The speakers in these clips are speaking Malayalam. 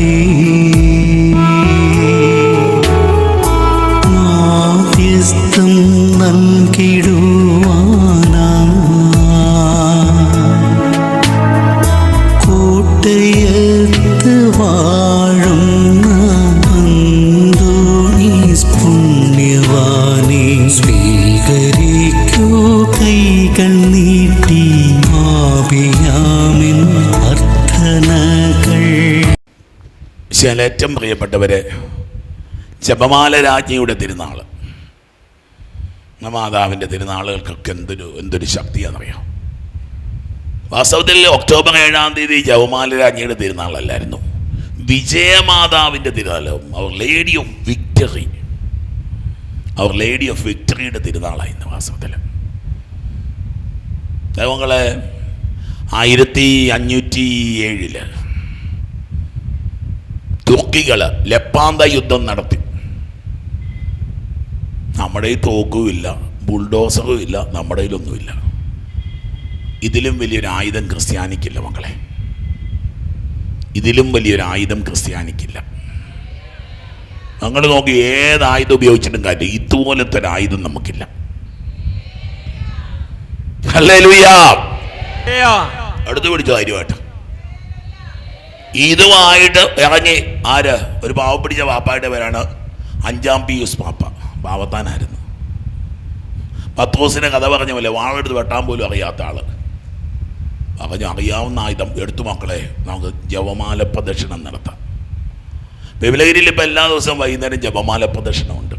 ഉപേക്ഷിക്കാതെ മാധ്യസ്ഥം നൽകിടുവാനാ ഈശോയിൽ ഏറ്റവും പ്രിയപ്പെട്ടവരെ ജപമാല രാജ്ഞിയുടെ തിരുനാൾ മാതാവിന്റെ തിരുനാളുകൾക്കൊക്കെ എന്തൊരു എന്തൊരു ശക്തിയാണെന്നറിയാം. വാസ്തവത്തിൽ ഒക്ടോബർ ഏഴാം തീയതി ജപമാല രാജ്ഞിയുടെ തിരുനാളല്ലായിരുന്നു. വിജയമാതാവിന്റെ തിരുനാളും അവർ ലേഡി ഓഫ് വിക്ടറി അവർ ലേഡി ഓഫ് വിക്ടറിയുടെ തിരുനാളായിരുന്നു വാസ്തവത്തിൽ. ദൈവങ്ങളെ ആയിരത്തി അഞ്ഞൂറ്റി ഏഴിൽ തുർക്കികൾ ലപ്പാന്ത യുദ്ധം നടത്തി. നമ്മുടെ ഈ തോക്കുമില്ല ബുൾഡോസറും ഇല്ല നമ്മുടെ കയ്യിലൊന്നുമില്ല ഇതിലും വലിയൊരു ആയുധം ക്രിസ്ത്യാനിക്കില്ല മക്കളെ. ഇതിലും വലിയൊരു ആയുധം ക്രിസ്ത്യാനിക്കില്ല. ഞങ്ങൾ നോക്കി ഏത് ആയുധം ഉപയോഗിച്ചിട്ടും കാര്യം ഇതുപോലത്തെ ഒരു ആയുധം നമുക്കില്ല. അടുത്ത് പിടിച്ച കാര്യമായിട്ട് ഇതുമായിട്ട് ഇറങ്ങി ആര്? ഒരു പാവം പിടിച്ച പാപ്പായിട്ട് പേരാണ് അഞ്ചാം പി പിയൂസ് പാപ്പ. പാവത്താനായിരുന്നു. പത്തോസിനെ കഥ പറഞ്ഞ പോലെ വാളെടുത്ത് വെട്ടാൻ പോലും അറിയാത്ത ആൾ. പറഞ്ഞു അറിയാവുന്ന ആയുധം എടുത്തു മക്കളെ നമുക്ക് ജപമാല പ്രദക്ഷിണം നടത്താം. വിമലഗിരിയിൽ ഇപ്പം എല്ലാ ദിവസവും വൈകുന്നേരം ജപമാല പ്രദക്ഷിണമുണ്ട്.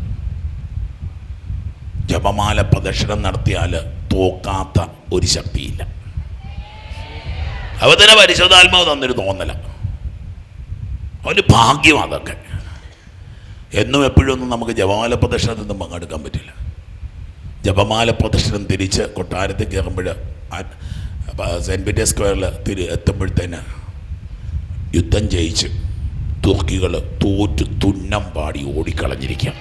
ജപമാല പ്രദക്ഷിണം നടത്തിയാൽ തോക്കാത്ത ഒരു ശക്തിയില്ല. അവ തന്നെ പരിശുദ്ധാത്മാവ് തന്നൊരു തോന്നല. അവന് ഭാഗ്യം അതൊക്കെ എന്നും എപ്പോഴും ഒന്നും നമുക്ക് ജപമാല പ്രദർശനത്തിൽ നിന്നും പങ്കെടുക്കാൻ പറ്റില്ല. ജപമാല പ്രദക്ഷിണം തിരിച്ച് കൊട്ടാരത്തിൽ കയറുമ്പോൾ സെന്റ് പീറ്റേഴ്സ് സ്ക്വയറിൽ തിരി എത്തുമ്പോഴത്തേന് യുദ്ധം ജയിച്ച് തുർക്കികൾ തോറ്റ് തുന്നം പാടി ഓടിക്കളഞ്ഞിരിക്കാം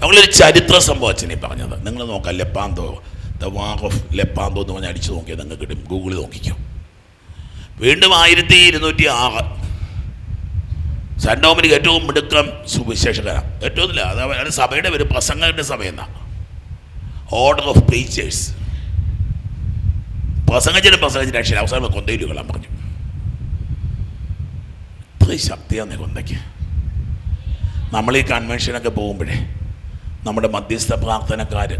നമ്മളൊരു ചരിത്ര സംഭവം അച്ഛനെ പറഞ്ഞത്. നിങ്ങൾ നോക്കാം ലെപ്പാന്തോ ദ വാർ ഓഫ് ലെപ്പാന്തോ എന്ന് പറഞ്ഞ് അടിച്ചു നോക്കിയാൽ നിങ്ങൾക്ക് കിട്ടും. ഗൂഗിളിൽ നോക്കിക്കോ. വീണ്ടും ആയിരത്തി ഇരുന്നൂറ്റി ആറ്. സെന്റ് ഏറ്റവും മിടുക്കം സുവിശേഷകരാണ് ഏറ്റവും ഇല്ല അത് സഭയുടെ ഒരു പ്രസംഗത്തിന്റെ സഭയെന്നാണ് ഓർഡർ ഓഫ് പ്രീച്ചേഴ്സ് പ്രസംഗിച്ചിട്ട് പ്രസംഗിച്ചിട്ട് അക്ഷരം അവസാനം കൊന്തയിലുകളാൻ പറഞ്ഞു. ഇത്രയും ശക്തിയാണ് കൊന്തയ്ക്ക്. നമ്മൾ ഈ കൺവെൻഷനൊക്കെ പോകുമ്പോഴേ നമ്മുടെ മധ്യസ്ഥ പ്രാർത്ഥനക്കാർ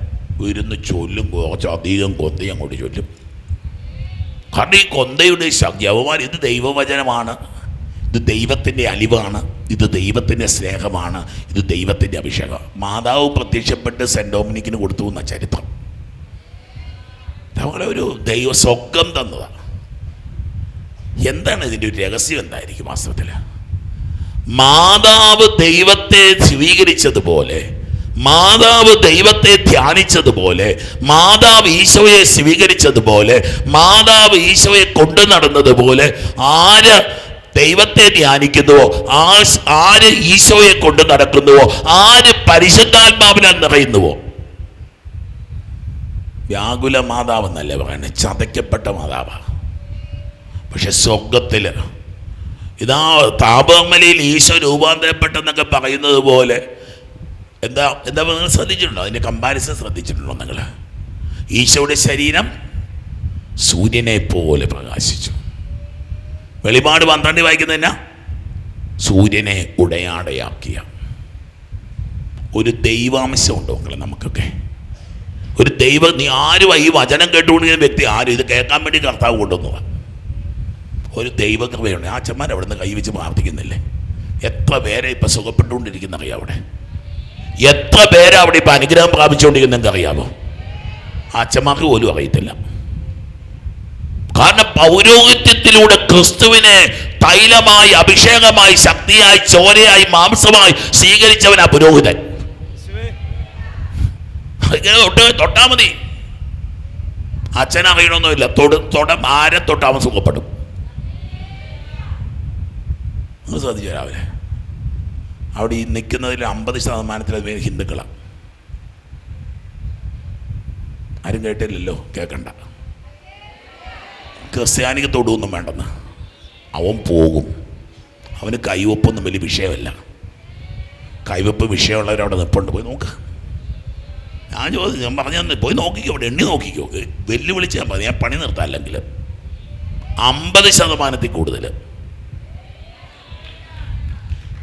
ഇരുന്ന് ചൊല്ലും കുറച്ച് അധികം കൊന്തയും അങ്ങോട്ട് ചൊല്ലും. കാരണം ഈ കൊന്തയുടെ ശവമാർ ഇത് ദൈവവചനമാണ്. ഇത് ദൈവത്തിന്റെ അലിവാണ്. ഇത് ദൈവത്തിന്റെ സ്നേഹമാണ്. ഇത് ദൈവത്തിന്റെ അഭിഷേകം. മാതാവ് പ്രത്യക്ഷപ്പെട്ട് സെന്റ് ഡോമിനിക്കിന് കൊടുത്തു എന്ന ചരിത്രം. നമ്മളെ ഒരു ദൈവ സ്വർഗം തന്നതാണ് എന്താണ് ഇതിന്റെ ഒരു രഹസ്യം എന്തായിരിക്കും വാസ്തവത്തിൽ മാതാവ് ദൈവത്തെ സ്വീകരിച്ചതുപോലെ മാതാവ് ദൈവത്തെ ധ്യാനിച്ചതുപോലെ മാതാവ് ഈശോയെ സ്വീകരിച്ചതുപോലെ മാതാവ് ഈശോയെ കൊണ്ടു നടന്നതുപോലെ ആര് ദൈവത്തെ ധ്യാനിക്കുന്നുവോ ആര് ഈശോയെ കൊണ്ട് നടക്കുന്നുവോ ആര് പരിശുദ്ധാത്മാവിനാൽ നിറയുന്നുവോ? വ്യാകുല മാതാവ് എന്നല്ലേ പറയുന്നത്. ചതയ്ക്കപ്പെട്ട മാതാവ. പക്ഷെ സ്വർഗത്തിൽ ഇതാ താപമലയിൽ ഈശോ രൂപാന്തരപ്പെട്ടെന്നൊക്കെ പറയുന്നത് പോലെ എന്താ എന്താ നിങ്ങൾ ശ്രദ്ധിച്ചിട്ടുണ്ടോ? അതിന്റെ കമ്പാരിസൺ ശ്രദ്ധിച്ചിട്ടുണ്ടോ നിങ്ങൾ? ഈശോയുടെ ശരീരം സൂര്യനെ പോലെ പ്രകാശിച്ചു. വെളിപാട് പന്ത്രണ്ട് വായിക്കുന്നതന്നെ സൂര്യനെ ഉടയാടയാക്കിയ. ഒരു ദൈവാംശമുണ്ടോ മക്കളെ നമുക്കൊക്കെ? ഒരു ദൈവം നീ ആരും ഈ വചനം കേട്ടുകൊണ്ടിരിക്കുന്ന വ്യക്തി ആരും ഇത് കേൾക്കാൻ വേണ്ടി കർത്താവ് കൊണ്ടുവന്നു ഒരു ദൈവകൃപയുണ്ട്. ആ അച്ഛന്മാർ അവിടെ നിന്ന് കൈവച്ച് പ്രാർത്ഥിക്കുന്നില്ലേ? എത്ര പേരെ ഇപ്പം സുഖപ്പെട്ടുകൊണ്ടിരിക്കുന്ന അറിയാം അവിടെ? എത്ര പേരെ അവിടെ ഇപ്പം അനുഗ്രഹം പ്രാപിച്ചുകൊണ്ടിരിക്കുന്ന അറിയാമോ അച്ഛന്മാർക്ക് പോലും അറിയത്തില്ല. കാരണം പൗരോഹിത്യത്തിലൂടെ ക്രിസ്തുവിനെ തൈലമായി അഭിഷേകമായി ശക്തിയായി ചോരയായി മാംസമായി സ്വീകരിച്ചവൻ ആ പുരോഹിതൻ. തൊട്ട് മതി. അച്ഛൻ അറിയണമെന്നില്ല തൊട് ആരെ തൊട്ടാമൻ സുഖപ്പെടും. ശ്രദ്ധിച്ചു രാവിലെ? അവിടെ ഈ നിൽക്കുന്നതിൽ അമ്പത് ശതമാനത്തിലധികം ഹിന്ദുക്കളാണ്. ആരും കേട്ടില്ലല്ലോ? കേൾക്കണ്ട ക്രിസ്ത്യാനിക്ക് തൊടുവൊന്നും വേണ്ടെന്ന്. അവൻ പോകും. അവന് കൈവപ്പൊന്നും വലിയ വിഷയമല്ല. കൈവപ്പ് വിഷയമുള്ളവരവിടെ നിൽപ്പുണ്ട് പോയി നോക്ക്. ഞാൻ ചോദിച്ചു ഞാൻ പറഞ്ഞു തന്നെ പോയി നോക്കിക്കോ അവിടെ എണ്ണി നോക്കിക്കോ. വെല്ലുവിളിച്ച് ഞാൻ പറഞ്ഞു ഞാൻ പണി നിർത്താം അല്ലെങ്കിൽ അമ്പത് ശതമാനത്തിൽ കൂടുതൽ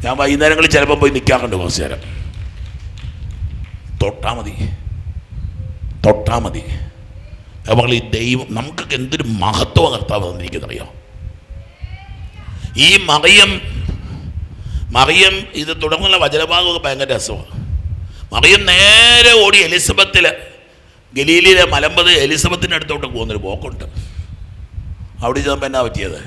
ഞാൻ വൈകുന്നേരങ്ങളിൽ ചിലപ്പോൾ പോയി നിൽക്കാറുണ്ട് കുറച്ച് നേരം. തൊട്ടാ മതി. തൊട്ടാ മതി. അപ്പോൾ ഈ ദൈവം നമുക്കൊക്കെ എന്തൊരു മഹത്വ കർത്താവ് തന്നിരിക്കുന്നറിയോ? ഈ മറിയം മറിയം ഇത് തുടങ്ങുന്ന വചനഭാഗമൊക്കെ ഭയങ്കര രസമാണ്. മറിയം നേരെ ഓടി എലിസബത്തിൽ ഗലീലിയിലെ മലമ്പത് എലിസബത്തിന്റെ അടുത്തോട്ട് പോകുന്നൊരു പോക്കുണ്ട്. അവിടെ ചെന്നപ്പോൾ എന്നാ പറ്റിയത്?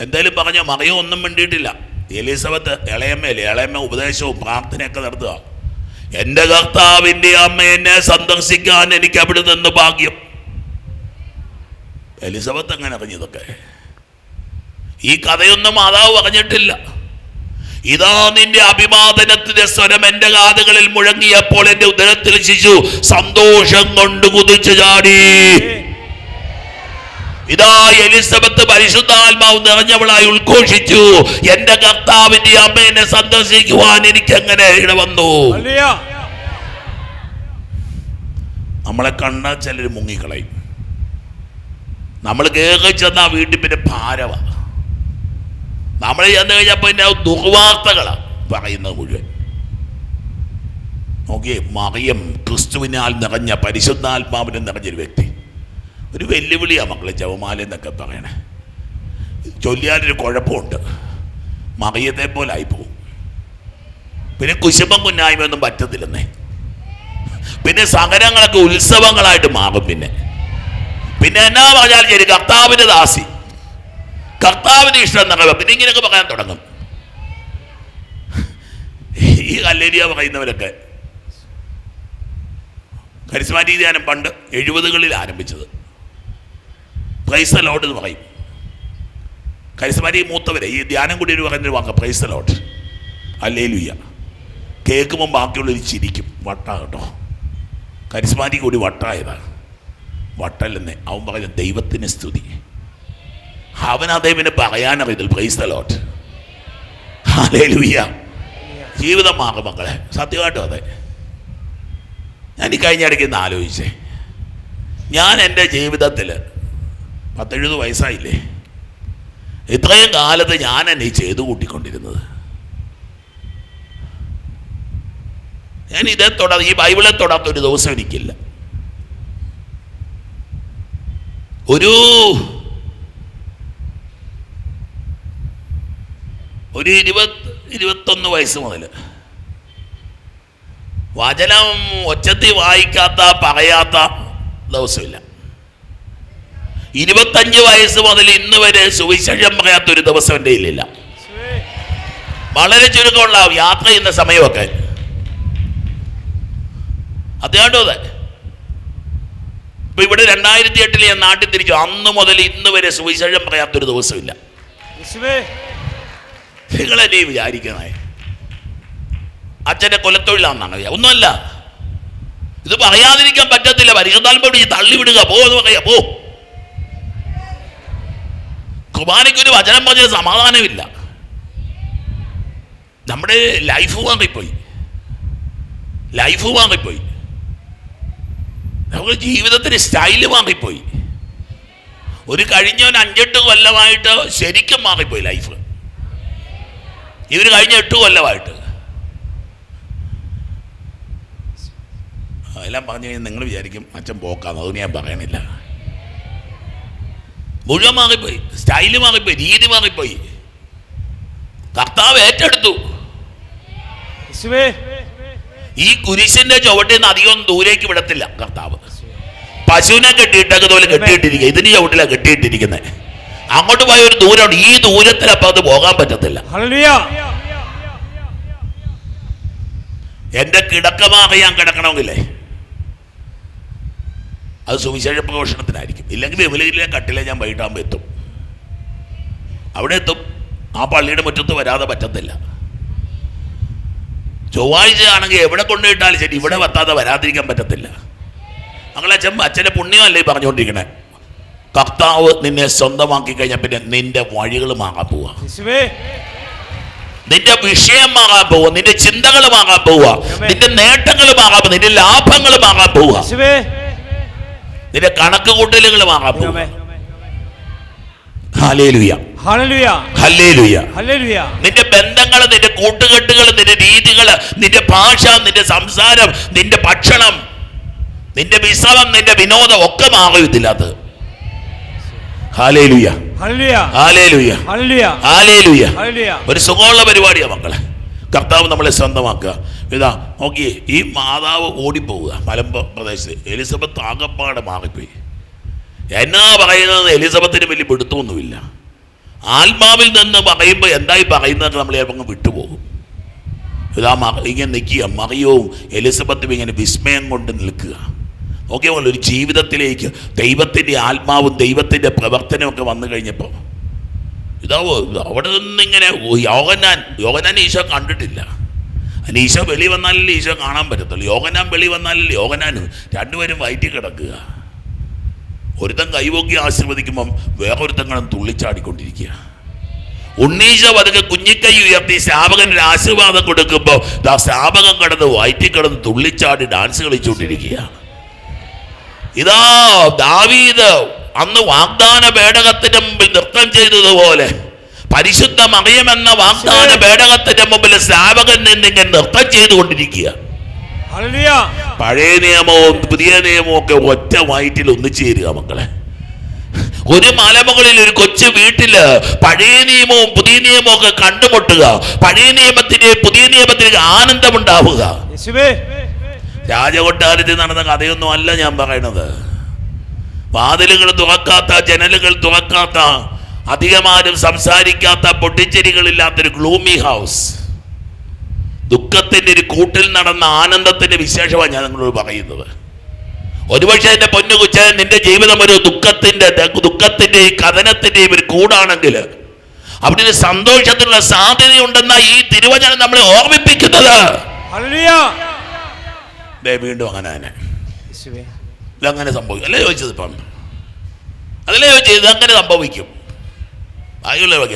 എന്തായാലും പറഞ്ഞ മറിയം ഒന്നും മിണ്ടിയിട്ടില്ല. എലിസബത്ത് ഇളയമ്മയല്ലേ? ഇളയമ്മ ഉപദേശവും പ്രാർത്ഥനയൊക്കെ നടത്തുക. എന്റെ കർത്താവിന്റെ അമ്മ എന്നെ സന്ദർശിക്കാൻ എനിക്ക് അവിടെ നിന്ന് ഭാഗ്യം? എലിസബത്ത് അങ്ങനെ അറിഞ്ഞതൊക്കെ. ഈ കഥയൊന്നും മാതാവ് പറഞ്ഞിട്ടില്ല. ഇതാ നിന്റെ അഭിവാദനത്തിന്റെ സ്വരം എന്റെ കാതുകളിൽ മുഴങ്ങിയപ്പോൾ എന്റെ ഉദരത്തിൽ ശിശു സന്തോഷം കൊണ്ട് കുതിച്ചു ചാടി. ഇതാ എലിസബത്ത് പരിശുദ്ധാത്മാവ് നിറഞ്ഞവളായി ഉദ്ഘോഷിച്ചു. എന്റെ കർത്താവിന്റെ അമ്മേനെ സന്ദർശിക്കുവാൻ എനിക്ക് എങ്ങനെ ഇടവന്നു. നമ്മളെ കണ്ണ ചിലർ മുങ്ങിക്കളയും. നമ്മൾ കേറി ചെന്ന ആ വീട്ടിൽ പിന്നെ ഭാരവ. നമ്മൾ ചെന്ന് കഴിഞ്ഞപ്പോൾ പിന്നെ ദുർവാർത്തകളാണ് പറയുന്നത് മുഴുവൻ. നോക്കിയേ മറിയം ക്രിസ്തുവിനാൽ നിറഞ്ഞ പരിശുദ്ധാത്മാവിനെ നിറഞ്ഞൊരു വ്യക്തി. ഒരു വെല്ലുവിളിയാണ് മക്കളെ ജവമാല എന്നൊക്കെ പറയണേ. ചൊല്ലിയാലൊരു കുഴപ്പമുണ്ട്. മറിയത്തെ പോലെ ആയിപ്പോവും പിന്നെ കുശുമ്പം കുന്നായ്മയൊന്നും പറ്റത്തില്ലെന്നേ. പിന്നെ സകലങ്ങളൊക്കെ ഉത്സവങ്ങളായിട്ട് മാറും പിന്നെ. പിന്നെ എന്നാ പറഞ്ഞാലും ശരി കർത്താവിന്റെ ദാസി. കർത്താവിന് ഇഷ്ടം എന്നൊക്കെ പിന്നെ ഇങ്ങനെയൊക്കെ പറയാൻ തുടങ്ങും. ഈ കല്ലേരിയ പറയുന്നവരൊക്കെ. കരിസ്മാറ്റിക് ധ്യാനം പണ്ട് എഴുപതുകളിൽ ആരംഭിച്ചത്. പ്രൈസ് ലോട്ട് എന്ന് പറയും. കരിസമാരി മൂത്തവരെ ഈ ധ്യാനം കൂടി ഒരു പറയുന്നൊരു വാങ്ങ പ്രൈസ് ലോട്ട് അല്ലേലുയ്യ കേൾക്കുമ്പോൾ ബാക്കിയുള്ളവർ ചിരിക്കും. വട്ട കേട്ടോ. കരിസ്മാരി കൂടി വട്ടായതാണ് വട്ടല്ലെന്ന് അവൻ പറഞ്ഞ ദൈവത്തിന് സ്തുതി. അവൻ അതേ പിന്നെ പറയാനറിയത്തില്ല. പ്രൈസ് ലോട്ട് ഹല്ലേലൂയ ജീവിതം മാറും മക്കളെ. സത്യമായിട്ടോ അതെ. ഞാൻ ഈ കഴിഞ്ഞ ഇടയ്ക്ക് ഒന്ന് ആലോചിച്ചേ. ഞാൻ എന്റെ ജീവിതത്തിൽ പത്തെഴുപത് വയസ്സായില്ലേ? ഇത്രയും കാലത്ത് ഞാൻ എന്നെ ചെയ്തു കൂട്ടിക്കൊണ്ടിരുന്നത്. ഞാൻ ഇതേ തൊടാ ഈ ബൈബിളെ തൊടാത്ത ഒരു ദിവസം എനിക്കില്ല. ഒരു ഒരു ഇരുപത് ഇരുപത്തൊന്ന് വയസ്സ് മുതൽ വചനം ഒച്ചത്തിൽ വായിക്കാത്ത പറയാത്ത ദിവസമില്ല. ഇരുപത്തഞ്ച് വയസ്സ് മുതൽ ഇന്ന് വരെ സുവിശേഷം പറയാത്ത ഒരു ദിവസം എന്റെ ഇല്ല വളരെ ചുരുക്കമുള്ള യാത്ര ചെയ്യുന്ന സമയമൊക്കെ. അതുകൊണ്ടോ അതെ? ഇപ്പൊ ഇവിടെ രണ്ടായിരത്തി എട്ടിൽ ഞാൻ നാട്ടിൽ തിരിച്ചു. അന്ന് മുതൽ ഇന്ന് വരെ സുവിശേഷം പറയാത്തൊരു ദിവസമില്ല. നിങ്ങളല്ലേ വിചാരിക്കണേ. അച്ഛന്റെ കൊലത്തൊഴിലാണെന്നാണ് ഒന്നുമല്ല. ഇത് പറയാതിരിക്കാൻ പറ്റത്തില്ല. പരിശുദ്ധാത്മ തള്ളിവിടുക. പോ എന്ന് പറയാ. പോ. കുർബാനയ്ക്ക് ഒരു വചനം പറഞ്ഞ സമാധാനമില്ല. നമ്മുടെ ലൈഫ് മാറിപ്പോയി. ലൈഫ് മാറിപ്പോയി. നമുക്ക് ജീവിതത്തിന് സ്റ്റൈൽ മാറിപ്പോയി. ഒരു കഴിഞ്ഞ ഒരു അഞ്ചെട്ട് കൊല്ലമായിട്ട് ശരിക്കും മാറിപ്പോയി ലൈഫ്. ഇവർ കഴിഞ്ഞ എട്ട് കൊല്ലമായിട്ട്. എല്ലാം പറഞ്ഞു കഴിഞ്ഞാൽ നിങ്ങൾ വിചാരിക്കും അച്ഛൻ പോക്കാന്ന്. അതൊന്നും ഞാൻ പറയണില്ല. മുഴുവൻ മാറിപ്പോയി. സ്റ്റൈൽ മാറിപ്പോയി രീതി മാറിപ്പോയി. കർത്താവ് ഏറ്റെടുത്തു. ഈ കുരിശിന്റെ ചുവട്ടിൽ നിന്ന് അധികം ദൂരേക്ക് വിടത്തില്ല കർത്താവ്. പശുവിനെ കെട്ടിയിട്ടൊക്കെ പോലെ കെട്ടിയിട്ടിരിക്കുക. ഇതിന് ചുവട്ടിലാണ് കെട്ടിയിട്ടിരിക്കുന്നത് അങ്ങോട്ട് പോയ ഒരു ദൂരമുണ്ട് ഈ ദൂരത്തിലപ്പുറത്ത് പോകാൻ പറ്റത്തില്ല. എന്റെ കിടക്കമാറിയാൻ കിടക്കണമെങ്കിലേ. അത് സുവിശേഷ പ്രഘോഷണത്തിനായിരിക്കും. ഇല്ലെങ്കിൽ വിമലയിലെ കട്ടിലെ ഞാൻ വൈകിട്ടാകുമ്പോൾ എത്തും. അവിടെ എത്തും. ആ പള്ളിയുടെ മുറ്റത്ത് വരാതെ പറ്റത്തില്ല. ചൊവ്വാഴ്ച ആണെങ്കിൽ എവിടെ കൊണ്ടുപോയിട്ടാലും ശരി ഇവിടെ വത്താതെ വരാതിരിക്കാൻ പറ്റത്തില്ല. അങ്ങനെ അച്ഛൻ അച്ഛന്റെ പുണ്യമല്ലേ പറഞ്ഞുകൊണ്ടിരിക്കണേ? കർത്താവ് നിന്നെ സ്വന്തമാക്കി കഴിഞ്ഞാൽ പിന്നെ നിന്റെ വഴികൾ മാറാൻ പോവാ. നിന്റെ വിഷയം മാറാൻ പോവുക നിന്റെ ചിന്തകൾ മാറാൻ പോവുക നിന്റെ നേട്ടങ്ങൾ മാറാൻ പോവുക നിന്റെ ലാഭങ്ങൾ മാറാൻ പോവുക യേശുവേ. നിന്റെ കണക്ക് കൂട്ടലുകൾ നിന്റെ ബന്ധങ്ങൾ നിന്റെ കൂട്ടുകെട്ടുകൾ നിന്റെ രീതികൾ നിന്റെ ഭാഷ നിന്റെ സംസാരം നിന്റെ ഭക്ഷണം നിന്റെ വിശ്രമം നിന്റെ വിനോദം ഒക്കെ മാറും ഇതിനകത്ത് ഒരു സുഖമുള്ള പരിപാടിയാണ് മക്കളെ. കർത്താവ് നമ്മളെ സ്വന്തമാക്കുക. ഇതാ നോക്കിയേ ഈ മാതാവ് ഓടിപ്പോവുക മലമ്പ പ്രദേശത്ത്. എലിസബത്ത് ആകപ്പാടെ മാറിപ്പോയി. എന്നാ പറയുന്നത് എലിസബത്തിന് വലിയ പിടുത്തമൊന്നുമില്ല. ആത്മാവിൽ നിന്ന് പറയുമ്പോൾ എന്തായി പറയുന്നത് നമ്മൾ ചിലപ്പോൾ വിട്ടുപോകും. ഇതാ ഇങ്ങനെ നിൽക്കുക മറിയവും എലിസബത്തും ഇങ്ങനെ വിസ്മയം കൊണ്ട് നിൽക്കുക. നോക്കിയാൽ ഒരു ജീവിതത്തിലേക്ക് ദൈവത്തിന്റെ ആത്മാവും ദൈവത്തിന്റെ ഒക്കെ വന്നു കഴിഞ്ഞപ്പോൾ ഇതാവോ അവിടെ നിന്നിങ്ങനെ യോഗനാൻ യോഗനാൻ ഈശോ കണ്ടിട്ടില്ല. അതിന് ഈശോ വെളി വന്നാലല്ലേ ഈശോ കാണാൻ പറ്റത്തുള്ളൂ. യോഗനാൻ വെളി വന്നാലല്ലേ യോഗനാൻ രണ്ടുപേരും വയറ്റി കിടക്കുക. ഒരുത്തൻ കൈപോക്കി ആശീർവദിക്കുമ്പം വേറൊരുത്തൻ കിടന്ന് തുള്ളിച്ചാടിക്കൊണ്ടിരിക്കുക. ഉണ്ണീശോ പതുക്കെ കുഞ്ഞിക്കൈ ഉയർത്തി ശ്രാപകൻ ഒരു ആശീർവാദം കൊടുക്കുമ്പോൾ ആ ശ്രാപകം കിടന്ന് വയറ്റി കിടന്ന് തുള്ളിച്ചാടി ഡാൻസ് കളിച്ചുകൊണ്ടിരിക്കുകയാണ് ഇതാ ദാവീദ് അന്ന് വാഗ്ദാന പേടകത്തിന്റെ മുമ്പിൽ നൃത്തം ചെയ്തതുപോലെ പരിശുദ്ധ മറിയമെന്ന വാഗ്ദാന പേടകത്തിന്റെ മുമ്പിൽ ശ്രാവകൻ നിന്നിങ്ങനെ നൃത്തം ചെയ്തുകൊണ്ടിരിക്കുക. പഴയ നിയമവും പുതിയ നിയമവും ഒക്കെ ഒറ്റ വയറ്റിൽ ഒന്നിച്ചേരുക മക്കളെ. ഒരു മലമുകളിൽ ഒരു കൊച്ചു വീട്ടിൽ പഴയ നിയമവും പുതിയ നിയമവും ഒക്കെ കണ്ടുമുട്ടുക പഴയ നിയമത്തിന്റെ പുതിയ നിയമത്തിന് ആനന്ദമുണ്ടാവുക. രാജകൊട്ടാരത്തിൽ നടന്ന കഥയൊന്നും അല്ല ഞാൻ പറയണത്. വാതിലുകൾ തുറക്കാത്ത ജനലുകൾ തുറക്കാത്ത അധികമാരും സംസാരിക്കാത്ത പൊട്ടിച്ചെരികളില്ലാത്തൊരു ഗ്ലൂമി ഹൗസ് ദുഃഖത്തിന്റെ ഒരു കൂട്ടിൽ നടന്ന ആനന്ദത്തിന്റെ വിശേഷമാണ് ഞാൻ നിങ്ങളോട് പറയുന്നത്. ഒരുപക്ഷെ എന്റെ പൊന്നു കുച്ച നിന്റെ ജീവിതം ഒരു ദുഃഖത്തിന്റെ ദുഃഖത്തിന്റെ ഈ കഥനത്തിന്റെയും ഒരു കൂടാണെങ്കിൽ അവിടെ ഒരു സന്തോഷത്തിനുള്ള സാധ്യതയുണ്ടെന്ന ഈ തിരുവചനം നമ്മളെ ഓർമ്മിപ്പിക്കുന്നത്. വീണ്ടും അങ്ങനെ തന്നെ. ഇതങ്ങനെ സംഭവിക്കും. അല്ലേ ചോദിച്ചത് ഇപ്പം? അതല്ലേ ചോദിച്ചത്? ഇതങ്ങനെ സംഭവിക്കും. ബാക്കിയുള്ള വക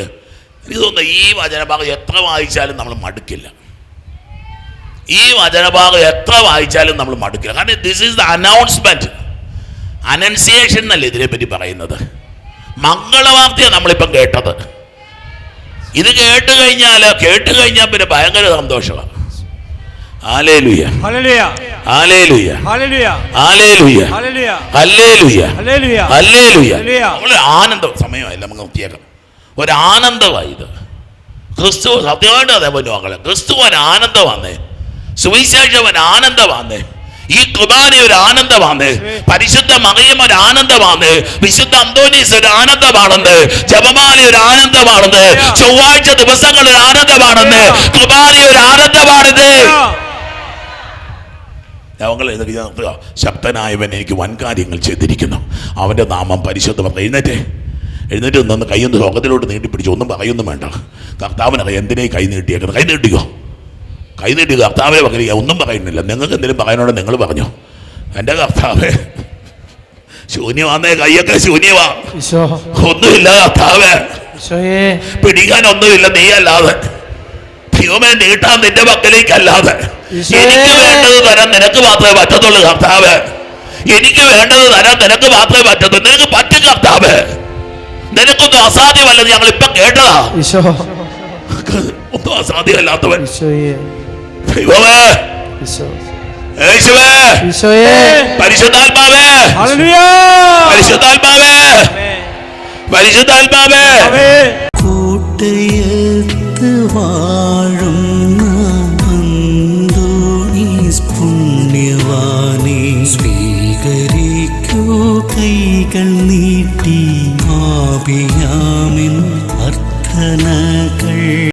എനിക്ക് തോന്നുന്നു ഈ വചനഭാഗം എത്ര വായിച്ചാലും നമ്മൾ മടുക്കില്ല ഈ വചനഭാഗം എത്ര വായിച്ചാലും നമ്മൾ മടുക്കില്ല കാരണം this is the announcement annunciation എന്നല്ലേ ഇതിനെപ്പറ്റി പറയുന്നത് മംഗളവാർത്തയാണ് നമ്മളിപ്പം കേട്ടത് ഇത് കേട്ട് കഴിഞ്ഞാൽ കേട്ട് കഴിഞ്ഞാൽ പിന്നെ ഭയങ്കര സന്തോഷമാണ് ആനന്ദം സമയമായില്ല നമുക്ക് നിർത്തിയേക്കാം ഒരു ആനന്ദമായി ഇത് ക്രിസ്തു സത്യമായിട്ട് അതേ പൊന്നു മക്കളെ. ക്രിസ്തു ഒരു ആനന്ദമാന്നേ സുവിശേഷം ഒരു ആനന്ദമാന്നേ. ഈ കുർബാന ഒരു ആനന്ദമാണ് പരിശുദ്ധ മറിയം ഒരു ആനന്ദമാണ് വിശുദ്ധ അന്തോനീസ് ഒരു ആനന്ദമാണെന്ന്. ജപമാല ഒരു ആനന്ദമാണെന്ന്. ചൊവ്വാഴ്ച ദിവസങ്ങൾ ഒരു ആനന്ദമാണെന്ന്. കുർബാന ഒരു ആനന്ദമാണിത് ഞങ്ങൾ ശക്തനായവൻ എനിക്ക് വൻകാര്യങ്ങൾ ചെയ്തിരിക്കുന്നു. അവന്റെ നാമം പരിശുദ്ധം എഴുന്നേറ്റേ. എഴുന്നേറ്റ് നിന്ന് കൈയൊന്ന് ലോകത്തിലോട്ട് നീട്ടിപ്പിടിച്ചു ഒന്നും പറയൊന്നും വേണ്ട. കർത്താവിനറിയാം എന്തിനേ കൈ നീട്ടിയേക്കുന്നത്? കൈ നീട്ടിക്കോ. കൈ നീട്ടി കർത്താവെ പകരിക ഒന്നും പറയുന്നില്ല. നിങ്ങൾക്ക് എന്തെങ്കിലും പറയാനോടെ നിങ്ങൾ പറഞ്ഞു. എന്റെ കർത്താവെ ശൂന്യമാന്നേ കൈയൊക്കെ ശൂന്യമാ. ഒന്നുമില്ല കർത്താവേ. പിടിക്കാൻ ഒന്നുമില്ല നീ അല്ലാതെ ദൈവമേ നീട്ടാൻ നിന്റെ പക്കലേക്കല്ലാതെ. എനിക്ക് വേണ്ടത് തരാൻ നിനക്ക് മാത്രമേ പറ്റത്തുള്ളൂ കർത്താവ്. എനിക്ക് വേണ്ടത് തരാൻ നിനക്ക് മാത്രമേ പറ്റത്തുള്ളൂ. നിനക്ക് പറ്റും കർത്താവ്. നിനക്കൊന്നും അസാധ്യമല്ലെന്ന് ഞങ്ങൾ ഇപ്പൊ കേട്ടതാ ഒന്നും അസാധ്യമല്ലാത്തവൻ. ദൈവമേ. പരിശുദ്ധാത്മാവേ. പരിശുദ്ധാത്മാവേ. പരിശുദ്ധാത്മാവേ. കൈകൾ നീട്ടി. പാപിയാമിൻ അർത്ഥന